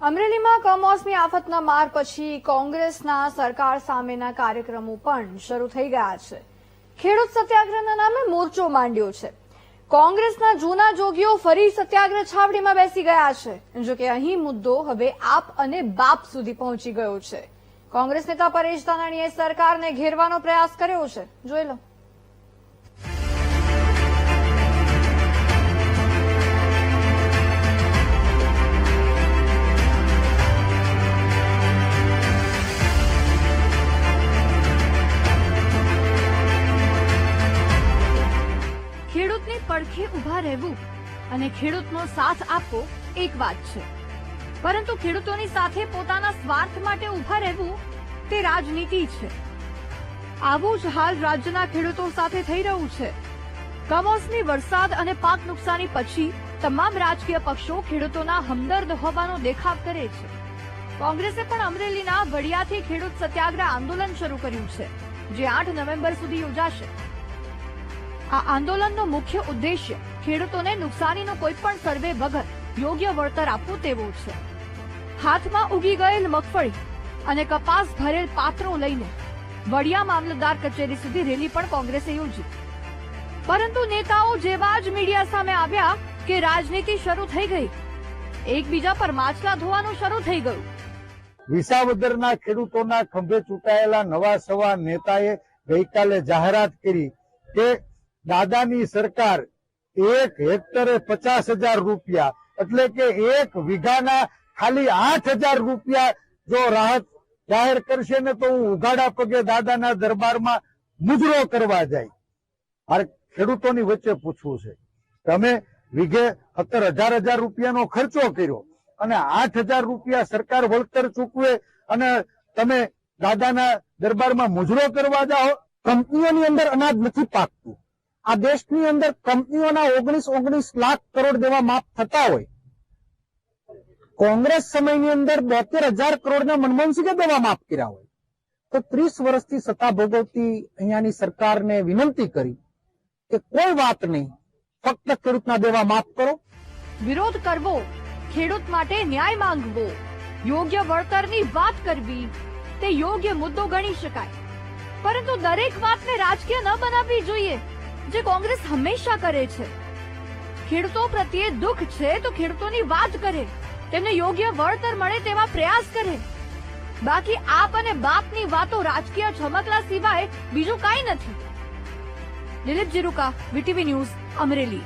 અમરેલીમાં કમોસમી આફતના માર પછી કોંગ્રેસના સરકાર સામેના કાર્યક્રમો પણ શરૂ થઈ ગયા છે. ખેડૂત સત્યાગ્રહના નામે મોરચો માંડ્યો છે. કોંગ્રેસના જૂના જોગીઓ ફરી સત્યાગ્રહ છાવડીમાં બેસી ગયા છે. જોકે અહીં મુદ્દો હવે આપ અને બાપ સુધી પહોંચી ગયો છે. કોંગ્રેસ નેતા પરેશ ધાનાણીએ સરકારને ઘેરવાનો પ્રયાસ કર્યો છે. જોઈ લો. ખેડૂતની પડખે ઊભા રહેવું અને ખેડૂતનો સાથ આપવો એક વાત છે. પરંતુ ખેડૂતોની સાથે પોતાના સ્વાર્થ માટે ઊભા રહેવું તે રાજનીતિ છે. આવું જ હાલ રાજ્યના ખેડૂતો સાથે થઈ રહ્યું છે. કમોસમી વરસાદ અને પાક નુકસાની પછી તમામ રાજકીય પક્ષો ખેડૂતોના હમદર્દ હોવાનો દેખાવ કરે છે. કોંગ્રેસે પણ અમરેલીના વડિયાથી ખેડૂત સત્યાગ્રહ આંદોલન શરૂ કર્યું છે, જે આઠ નવેમ્બર સુધી યોજાશે. આ આંદોલનનો મુખ્ય ઉદ્દેશ્ય ખેડૂતોને નુકસાનીનો કોઈ પણ સર્વે વગર યોગ્ય વળતર આપવું તેવું છે. હાથમાં ઉગી ગયેલ મગફળી અને કપાસ ભરેલ પાત્રો લઈને વડિયા મામલતદાર કચેરી સુધી રેલી પણ કોંગ્રેસે યોજી. પરંતુ નેતાઓ જેવા જ મીડિયા સામે આવ્યા કે રાજનીતિ શરૂ થઈ ગઈ. એકબીજા પર માછલા ધોવાનું શરૂ થઈ ગયું. વિસાવદરના ખેડૂતોના ખંભે ચૂંટાયેલા નવા સવા નેતાએ ગઈકાલે જાહેરાત કરી કે દાદાની સરકાર એક હેક્ટરે પચાસ હજાર રૂપિયા, એટલે કે એક વીઘાના ખાલી આઠ હજાર રૂપિયા જો રાહત જાહેર કરશે ને તો હું ઉઘાડા પગે દાદાના દરબારમાં મુજરો કરવા જાય. મારે ખેડૂતોની વચ્ચે પૂછવું છે તમે વીઘે સત્તર અઢાર હજાર રૂપિયાનો ખર્ચો કર્યો અને આઠ હજાર રૂપિયા સરકાર વળતર ચૂકવે અને તમે દાદાના દરબારમાં મુજરો કરવા જાઓ, કંપનીઓની અંદર અનાજ નથી પાકતું. આ દેશની અંદર કંપનીઓના ઓગણીસ ઓગણીસ લાખ કરોડ જેવા માફ થતા હોય. કોંગ્રેસ સમયની અંદર બોતેર હજાર કરોડના મનમોહનસિંહે દેવા માફ કર્યા હોય. તો ત્રીસ વર્ષથી સત્તા ભોગવતી અહીંયાની સરકારને વિનંતી કરી કે કોઈ વાત નહીં, ફક્ત ખેડૂતના દેવા માફ કરો. વિરોધ કરવો, ખેડૂત માટે ન્યાય માંગવો, યોગ્ય વળતરની વાત કરવી, તે યોગ્ય મુદ્દો ગણી શકાય. પરંતુ દરેક વાતને રાજકીય ન બનાવવી જોઈએ. જે કોંગ્રેસ હંમેશા કરે છે. ખેડૂતો પ્રત્યે દુઃખ છે તો ખેડૂતોની વાત કરે. તેમને યોગ્ય વળતર મળે તેવા પ્રયાસ કરે. બાકી આપ અને બાપની વાતો રાજકીય છમકલા સિવાય બીજું કાંઈ નથી. Dilip Jiruka VTV news Amreli.